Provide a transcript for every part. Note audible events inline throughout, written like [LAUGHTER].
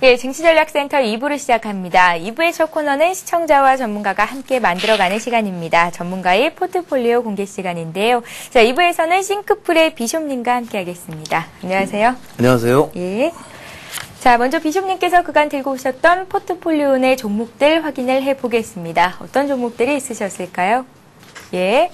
예, 증시전략센터 2부를 시작합니다. 2부의 첫 코너는 시청자와 전문가가 함께 만들어가는 시간입니다. 전문가의 포트폴리오 공개 시간인데요. 자, 2부에서는 싱크풀의 비숍님과 함께 하겠습니다. 안녕하세요. 안녕하세요. 예. 자, 먼저 비숍님께서 그간 들고 오셨던 포트폴리오 내 종목들 확인을 해보겠습니다. 어떤 종목들이 있으셨을까요? 예.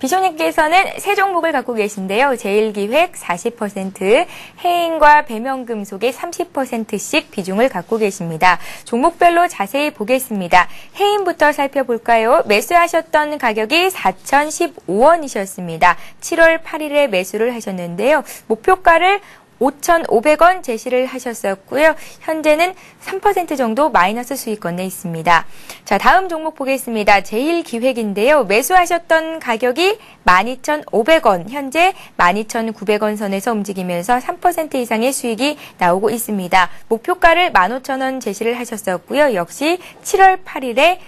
비숍님께서는 세 종목을 갖고 계신데요. 제일기획 40%, 해인과 배명금속의 30%씩 비중을 갖고 계십니다. 종목별로 자세히 보겠습니다. 해인부터 살펴볼까요? 매수하셨던 가격이 4,015원이셨습니다. 7월 8일에 매수를 하셨는데요. 목표가를 5,500원 제시를 하셨었고요. 현재는 3% 정도 마이너스 수익권 내 있습니다. 자, 다음 종목 보겠습니다. 제일 기획인데요. 매수하셨던 가격이 12,500원, 현재 12,900원 선에서 움직이면서 3% 이상의 수익이 나오고 있습니다. 목표가를 15,000원 제시를 하셨었고요. 역시 7월 8일에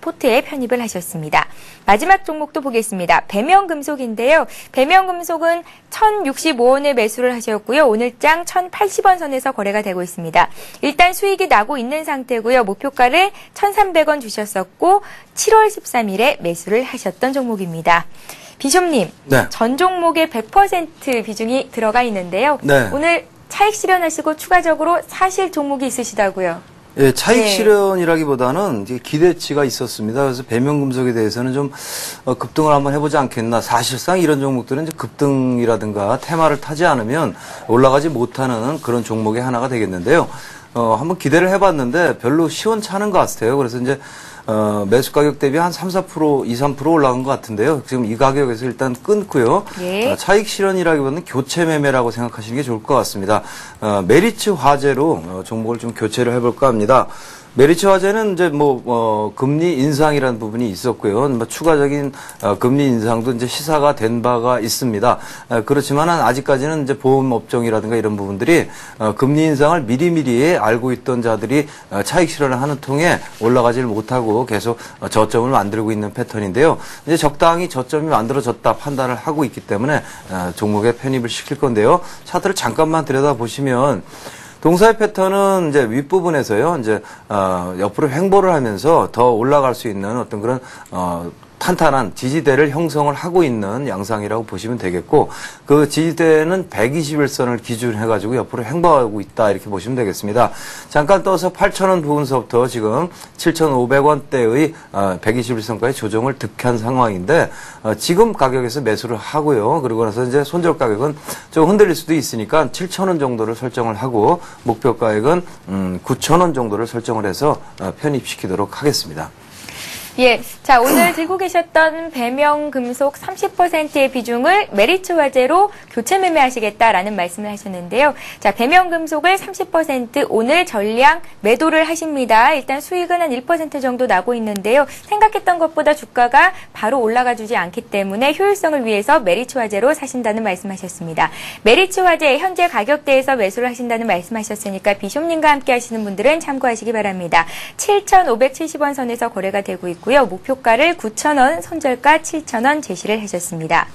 포트에 편입을 하셨습니다. 마지막 종목도 보겠습니다. 배명금속인데요. 배명금속은 1,065원에 매수를 하셨고요. 오늘장 1,080원 선에서 거래가 되고 있습니다. 일단 수익이 나고 있는 상태고요. 목표가를 1,300원 주셨었고 7월 13일에 매수를 하셨던 종목입니다. 비숍님, 네. 전 종목에 100% 비중이 들어가 있는데요. 네. 오늘 차익 실현하시고 추가적으로 사실 종목이 있으시다고요. 예, 차익 네. 실현이라기보다는 이제 기대치가 있었습니다. 그래서 배명금속에 대해서는 좀 어, 급등을 한번 해보지 않겠나. 사실상 이런 종목들은 이제 급등이라든가 테마를 타지 않으면 올라가지 못하는 그런 종목의 하나가 되겠는데요. 어, 한번 기대를 해봤는데 별로 시원찮은 것 같아요. 그래서 이제 어, 매수 가격 대비 한 3, 4%, 2, 3% 올라간 것 같은데요. 지금 이 가격에서 일단 끊고요. 예. 어, 차익 실현이라기보다는 교체 매매라고 생각하시는 게 좋을 것 같습니다. 어, 메리츠 화재로 어, 종목을 좀 교체를 해볼까 합니다. 메리츠 화재는 이제 뭐 어, 금리 인상이라는 부분이 있었고요. 뭐 추가적인 어, 금리 인상도 이제 시사가 된 바가 있습니다. 어, 그렇지만 아직까지는 이제 보험 업종이라든가 이런 부분들이 어, 금리 인상을 미리미리 알고 있던 자들이 어, 차익 실현을 하는 통에 올라가지를 못하고 계속 어, 저점을 만들고 있는 패턴인데요. 이제 적당히 저점이 만들어졌다 판단을 하고 있기 때문에 어, 종목에 편입을 시킬 건데요. 차트를 잠깐만 들여다 보시면 동사의 패턴은 이제 윗부분에서요, 이제, 어, 옆으로 횡보를 하면서 더 올라갈 수 있는 어떤 그런, 어, 탄탄한 지지대를 형성을 하고 있는 양상이라고 보시면 되겠고, 그 지지대는 121선을 기준으로 해가지고 옆으로 횡보하고 있다, 이렇게 보시면 되겠습니다. 잠깐 떠서 8,000원 부분서부터 지금 7,500원대의 어, 121선까지 조정을 득한 상황인데, 어, 지금 가격에서 매수를 하고요. 그리고 나서 이제 손절 가격은 좀 흔들릴 수도 있으니까 7,000원 정도를 설정을 하고, 목표 가액은 음, 9,000원 정도를 설정을 해서 어, 편입시키도록 하겠습니다. 예. 자, 오늘 들고 계셨던 배명 금속 30%의 비중을 메리츠 화재로 교체 매매하시겠다라는 말씀을 하셨는데요. 자, 배명 금속을 30% 오늘 전량 매도를 하십니다. 일단 수익은 한 1% 정도 나고 있는데요. 생각했던 것보다 주가가 바로 올라가 주지 않기 때문에 효율성을 위해서 메리츠 화재로 사신다는 말씀하셨습니다. 메리츠 화재 현재 가격대에서 매수를 하신다는 말씀하셨으니까 비숍님과 함께 하시는 분들은 참고하시기 바랍니다. 7,570원 선에서 거래가 되고 있고 요. 목표가를 9,000원, 손절가 7,000원 제시를 해줬습니다.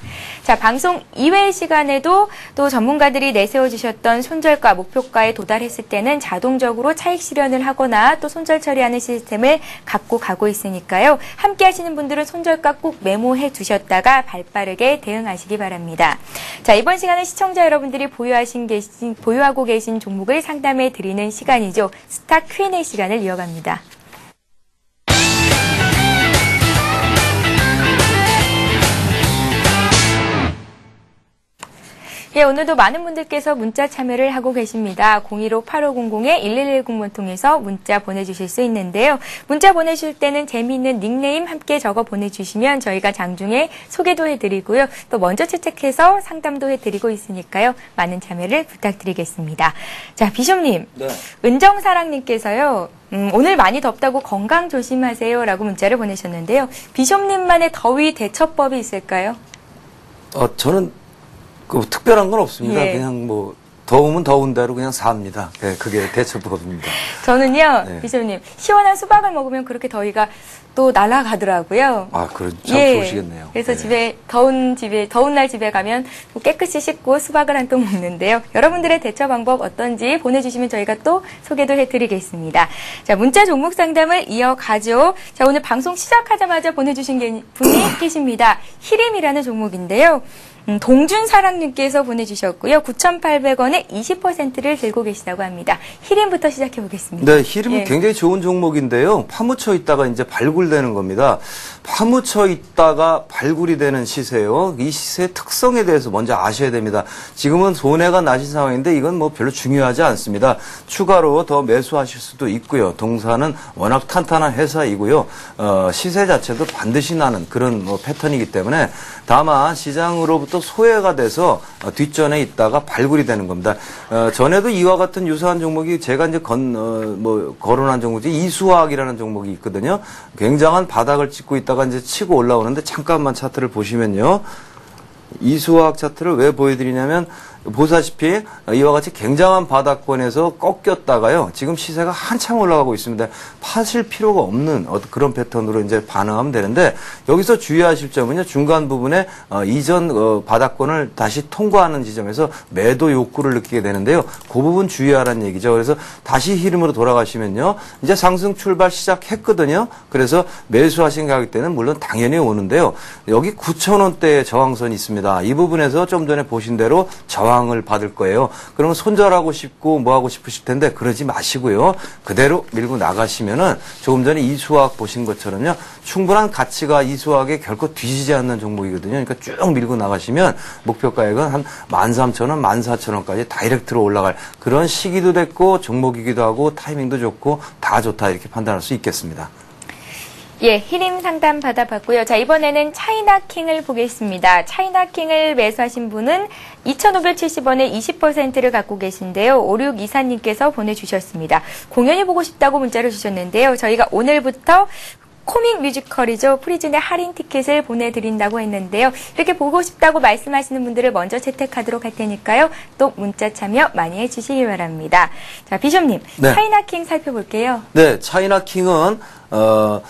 자, 방송 이외의 시간에도 또 전문가들이 내세워 주셨던 손절가, 목표가에 도달했을 때는 자동적으로 차익 실현을 하거나 또 손절 처리하는 시스템을 갖고 가고 있으니까요. 함께 하시는 분들은 손절가 꼭 메모해 두셨다가 발빠르게 대응하시기 바랍니다. 자, 이번 시간은 시청자 여러분들이 보유하신 계신, 보유하고 계신 종목을 상담해 드리는 시간이죠. 스타 Q&A 시간을 이어갑니다. 예, 오늘도 많은 분들께서 문자 참여를 하고 계십니다. 015-8500-1110번 통해서 문자 보내주실 수 있는데요. 문자 보내실 때는 재미있는 닉네임 함께 적어 보내주시면 저희가 장중에 소개도 해드리고요. 또 먼저 채택해서 상담도 해드리고 있으니까요. 많은 참여를 부탁드리겠습니다. 자, 비숍님. 네. 은정사랑님께서요. 음, 오늘 많이 덥다고 건강 조심하세요. 라고 문자를 보내셨는데요. 비숍님만의 더위 대처법이 있을까요? 어, 저는 그 특별한 건 없습니다. 예. 그냥 뭐 더우면 더운 대로 그냥 삽니다. 네, 그게 대처법입니다. 저는요, 네. 비숍님, 시원한 수박을 먹으면 그렇게 더위가 또 날아가더라고요. 아, 그럼 참 예. 좋으시겠네요. 그래서 네. 집에 더운 집에 더운 날 집에 가면 또 깨끗이 씻고 수박을 한 통 먹는데요. 여러분들의 대처 방법 어떤지 보내주시면 저희가 또 소개도 해드리겠습니다. 자 문자 종목 상담을 이어가죠. 자 오늘 방송 시작하자마자 보내주신 게- 분이 [COUGHS] 계십니다. 히림이라는 종목인데요. 음, 동준사랑님께서 보내주셨고요. 9,800원에 20%를 들고 계시다고 합니다. 히림부터 시작해 보겠습니다. 네, 히림은 예. 굉장히 좋은 종목인데요. 파묻혀 있다가 이제 발굴되는 겁니다. 파묻혀 있다가 발굴이 되는 시세요. 이 시세의 특성에 대해서 먼저 아셔야 됩니다. 지금은 손해가 나신 상황인데 이건 뭐 별로 중요하지 않습니다. 추가로 더 매수하실 수도 있고요. 동사는 워낙 탄탄한 회사이고요. 어, 시세 자체도 반드시 나는 그런 뭐 패턴이기 때문에 다만 시장으로부터 소외가 돼서 어, 뒷전에 있다가 발굴이 되는 겁니다. 어, 전에도 이와 같은 유사한 종목이 제가 이제 건, 어, 뭐, 거론한 종목이 이수화학이라는 종목이 있거든요. 굉장한 바닥을 찍고 있다가 이제 치고 올라오는데 잠깐만 차트를 보시면요. 이수화학 차트를 왜 보여드리냐면 보다시피 이와 같이 굉장한 바닥권에서 꺾였다가요. 지금 시세가 한참 올라가고 있습니다. 파실 필요가 없는 어떤 그런 패턴으로 이제 반응하면 되는데 여기서 주의하실 점은요. 중간 부분에 어, 이전 어, 바닥권을 다시 통과하는 지점에서 매도 욕구를 느끼게 되는데요. 그 부분 주의하라는 얘기죠. 그래서 다시 흐름으로 돌아가시면요. 이제 상승 출발 시작했거든요. 그래서 매수하신 가격대는 물론 당연히 오는데요. 여기 9,000원대의 저항선이 있습니다. 이 부분에서 좀 전에 보신 대로 저항 을 받을 거예요. 그러면 손절하고 싶고 뭐 하고 싶으실 텐데 그러지 마시고요. 그대로 밀고 나가시면은 조금 전에 이수학 보신 것처럼요. 충분한 가치가 이수학에 결코 뒤지지 않는 종목이거든요. 그러니까 쭉 밀고 나가시면 목표 가액은 한 13,000원, 14,000원까지 다이렉트로 올라갈 그런 시기도 됐고 종목이기도 하고 타이밍도 좋고 다 좋다 이렇게 판단할 수 있겠습니다. 예, 히림 상담 받아봤고요. 자, 이번에는 차이나킹을 보겠습니다. 차이나킹을 매수하신 분은 2,570원에 20%를 갖고 계신데요. 5624님께서 보내주셨습니다. 공연이 보고 싶다고 문자를 주셨는데요. 저희가 오늘부터 코믹 뮤지컬이죠. 프리즌의 할인 티켓을 보내드린다고 했는데요. 이렇게 보고 싶다고 말씀하시는 분들을 먼저 채택하도록 할 테니까요. 또 문자 참여 많이 해주시기 바랍니다. 자, 비숍님, 네. 차이나킹 살펴볼게요. 네, 차이나 킹은 어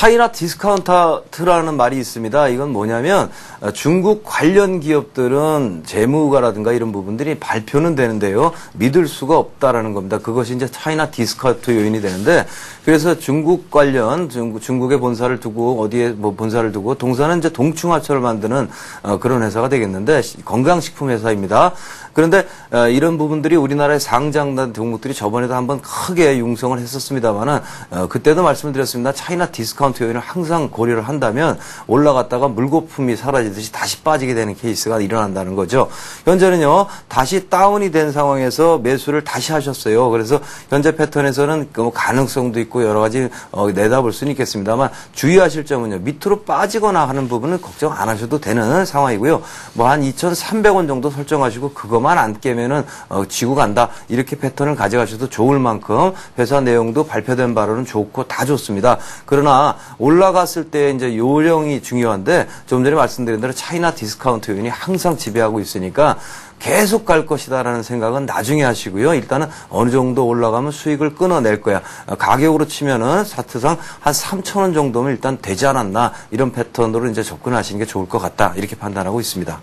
차이나 디스카운트라는 말이 있습니다. 이건 뭐냐면 어, 중국 관련 기업들은 재무가라든가 이런 부분들이 발표는 되는데요. 믿을 수가 없다라는 겁니다. 그것이 이제 차이나 디스카운트 요인이 되는데 그래서 중국 관련 중국, 중국의 본사를 두고 어디에 뭐 본사를 두고 동사는 이제 동충하초를 만드는 어, 그런 회사가 되겠는데 시- 건강식품 회사입니다. 그런데 어, 이런 부분들이 우리나라에 상장된 종목들이 저번에도 한번 크게 융성을 했었습니다만은 어, 그때도 말씀을 드렸습니다. 차이나 디스카운트 요인을 항상 고려를 한다면 올라갔다가 물거품이 사라지듯이 다시 빠지게 되는 케이스가 일어난다는 거죠. 현재는요 다시 다운이 된 상황에서 매수를 다시 하셨어요. 그래서 현재 패턴에서는 그뭐 가능성도 있고 여러 가지 어, 내다볼 수는 있겠습니다만 주의하실 점은요 밑으로 빠지거나 하는 부분은 걱정 안 하셔도 되는 상황이고요. 뭐 한 2,300원 정도 설정하시고 그것만 안 깨면은 어, 지고 간다 이렇게 패턴을 가져가셔도 좋을 만큼 회사 내용도 발표된 바로는 좋고 다 좋습니다. 그러나 올라갔을 때 이제 요령이 중요한데 좀 전에 말씀드린 대로 차이나 디스카운트 요인이 항상 지배하고 있으니까 계속 갈 것이다라는 생각은 나중에 하시고요. 일단은 어느 정도 올라가면 수익을 끊어낼 거야. 어, 가격으로 치면은 사트상 한 3,000원 정도면 일단 되지 않았나 이런 패턴으로 이제 접근하시는 게 좋을 것 같다 이렇게 판단하고 있습니다.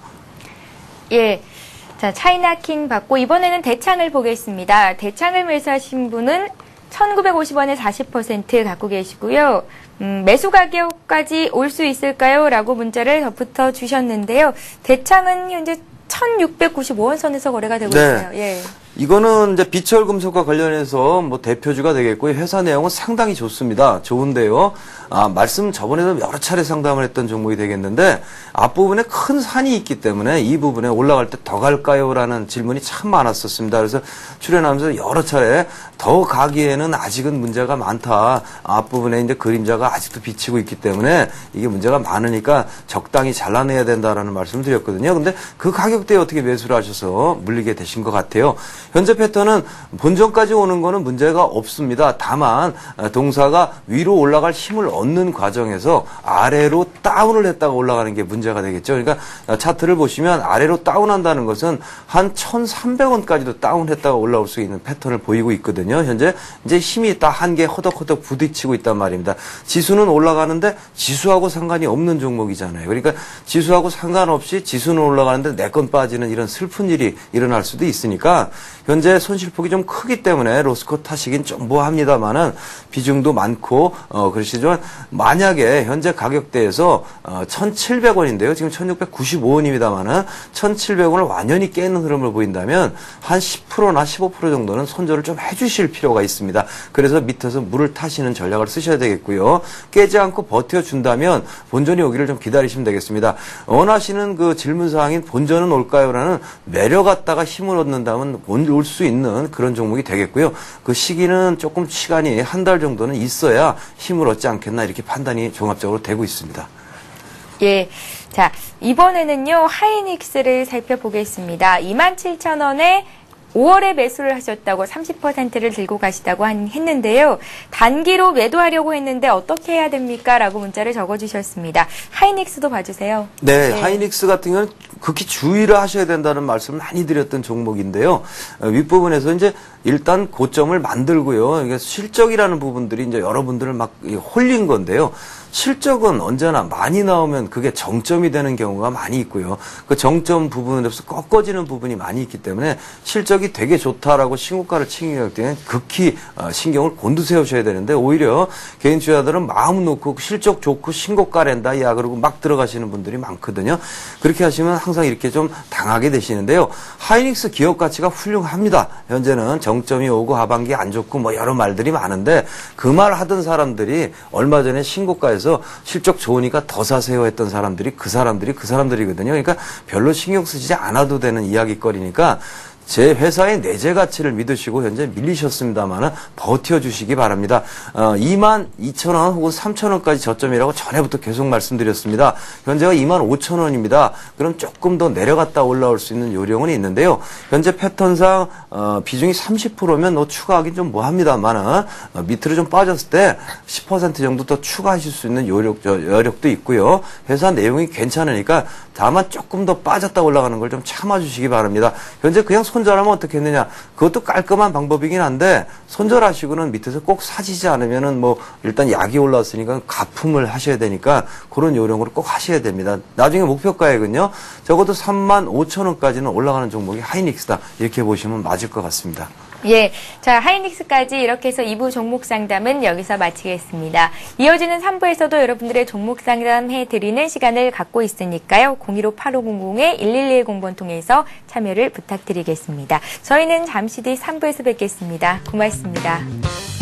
예. 자, 차이나킹 받고 이번에는 대창을 보겠습니다. 대창을 매수하신 분은 1950원에 40% 갖고 계시고요. 음, 매수 가격까지 올 수 있을까요? 라고 문자를 덧붙여 주셨는데요. 대창은 현재 1695원 선에서 거래가 되고 네. 있어요. 예. 이거는 이제 비철 금속과 관련해서 뭐 대표주가 되겠고요. 회사 내용은 상당히 좋습니다. 좋은데요. 아, 말씀 저번에도 여러 차례 상담을 했던 종목이 되겠는데 앞부분에 큰 산이 있기 때문에 이 부분에 올라갈 때 더 갈까요? 라는 질문이 참 많았었습니다. 그래서 출연하면서 여러 차례 더 가기에는 아직은 문제가 많다. 앞부분에 이제 그림자가 아직도 비치고 있기 때문에 이게 문제가 많으니까 적당히 잘라내야 된다라는 말씀을 드렸거든요. 근데 그 가격대에 어떻게 매수를 하셔서 물리게 되신 것 같아요. 현재 패턴은 본전까지 오는 거는 문제가 없습니다. 다만 어, 동사가 위로 올라갈 힘을 얻는 과정에서 아래로 다운을 했다가 올라가는 게 문제가 되겠죠. 그러니까 어, 차트를 보시면 아래로 다운한다는 것은 한 1,300원까지도 다운했다가 올라올 수 있는 패턴을 보이고 있거든요. 현재 이제 힘이 딱 한개 허덕허덕 부딪히고 있단 말입니다. 지수는 올라가는데 지수하고 상관이 없는 종목이잖아요. 그러니까 지수하고 상관없이 지수는 올라가는데 내 건 빠지는 이런 슬픈 일이 일어날 수도 있으니까 현재 손실폭이 좀 크기 때문에 로스코 타시긴 좀 뭐합니다만은 비중도 많고 어 그러시지만 만약에 현재 가격대에서 어 1,700원인데요. 지금 1,695원입니다만은 1,700원을 완연히 깨는 흐름을 보인다면 한 10%나 15% 정도는 손절을 좀 해주 실 필요가 있습니다. 그래서 밑에서 물을 타시는 전략을 쓰셔야 되겠고요. 깨지 않고 버텨준다면 본전이 오기를 좀 기다리시면 되겠습니다. 원하시는 그 질문 사항인 본전은 올까요? 라는 내려갔다가 힘을 얻는다면 올 수 있는 그런 종목이 되겠고요. 그 시기는 조금 시간이 한 달 정도는 있어야 힘을 얻지 않겠나 이렇게 판단이 종합적으로 되고 있습니다. 예. 자, 이번에는요, 하이닉스를 살펴보겠습니다. 27,000원에 5월에 매수를 하셨다고 30%를 들고 가시다고 한, 했는데요. 단기로 매도하려고 했는데 어떻게 해야 됩니까? 라고 문자를 적어주셨습니다. 하이닉스도 봐주세요. 네, 네. 하이닉스 같은 경우는 극히 주의를 하셔야 된다는 말씀을 많이 드렸던 종목인데요. 어, 윗부분에서 이제 일단 고점을 만들고요. 이게 실적이라는 부분들이 이제 여러분들을 막 이, 홀린 건데요. 실적은 언제나 많이 나오면 그게 정점이 되는 경우가 많이 있고요. 그 정점 부분에서 꺾어지는 부분이 많이 있기 때문에 실적이 되게 좋다라고 신고가를 치기 때는 극히 어, 신경을 곤두세우셔야 되는데 오히려 개인 투자들은 마음 놓고 실적 좋고 신고가 낸다 야 그러고 막 들어가시는 분들이 많거든요. 그렇게 하시면 항상 이렇게 좀 당하게 되시는데요. 하이닉스 기업 가치가 훌륭합니다. 현재는 정점이 오고 하반기 안 좋고 뭐 여러 말들이 많은데 그 말 하던 사람들이 얼마 전에 신고가에서 실적 좋으니까 더 사세요 했던 사람들이 그 사람들이 그 사람들이거든요. 그러니까 별로 신경 쓰지 않아도 되는 이야기거리니까 제 회사의 내재 가치를 믿으시고 현재 밀리셨습니다만은 버텨주시기 바랍니다. 어, 2만 2천 원 혹은 3천 원까지 저점이라고 전에부터 계속 말씀드렸습니다. 현재가 2만 5천 원입니다. 그럼 조금 더 내려갔다 올라올 수 있는 요령은 있는데요. 현재 패턴상 어, 비중이 30%면 너 추가하기 좀 뭐합니다만은 어, 밑으로 좀 빠졌을 때 10% 정도 더 추가하실 수 있는 요력, 저, 여력도 있고요. 회사 내용이 괜찮으니까 다만 조금 더 빠졌다 올라가는 걸 좀 참아주시기 바랍니다. 현재 그냥 손절하면 어떻게 했느냐? 그것도 깔끔한 방법이긴 한데 손절하시고는 밑에서 꼭 사시지 않으면은 뭐 일단 약이 올라왔으니까 가품을 하셔야 되니까 그런 요령으로 꼭 하셔야 됩니다. 나중에 목표가액은요. 적어도 3만 5천 원까지는 올라가는 종목이 하이닉스다. 이렇게 보시면 맞을 것 같습니다. 예. 자, 하이닉스까지 이렇게 해서 2부 종목 상담은 여기서 마치겠습니다. 이어지는 3부에서도 여러분들의 종목 상담 해 드리는 시간을 갖고 있으니까요. 015-8500-1110번 통해서 참여를 부탁드리겠습니다. 저희는 잠시 뒤 3부에서 뵙겠습니다. 고맙습니다.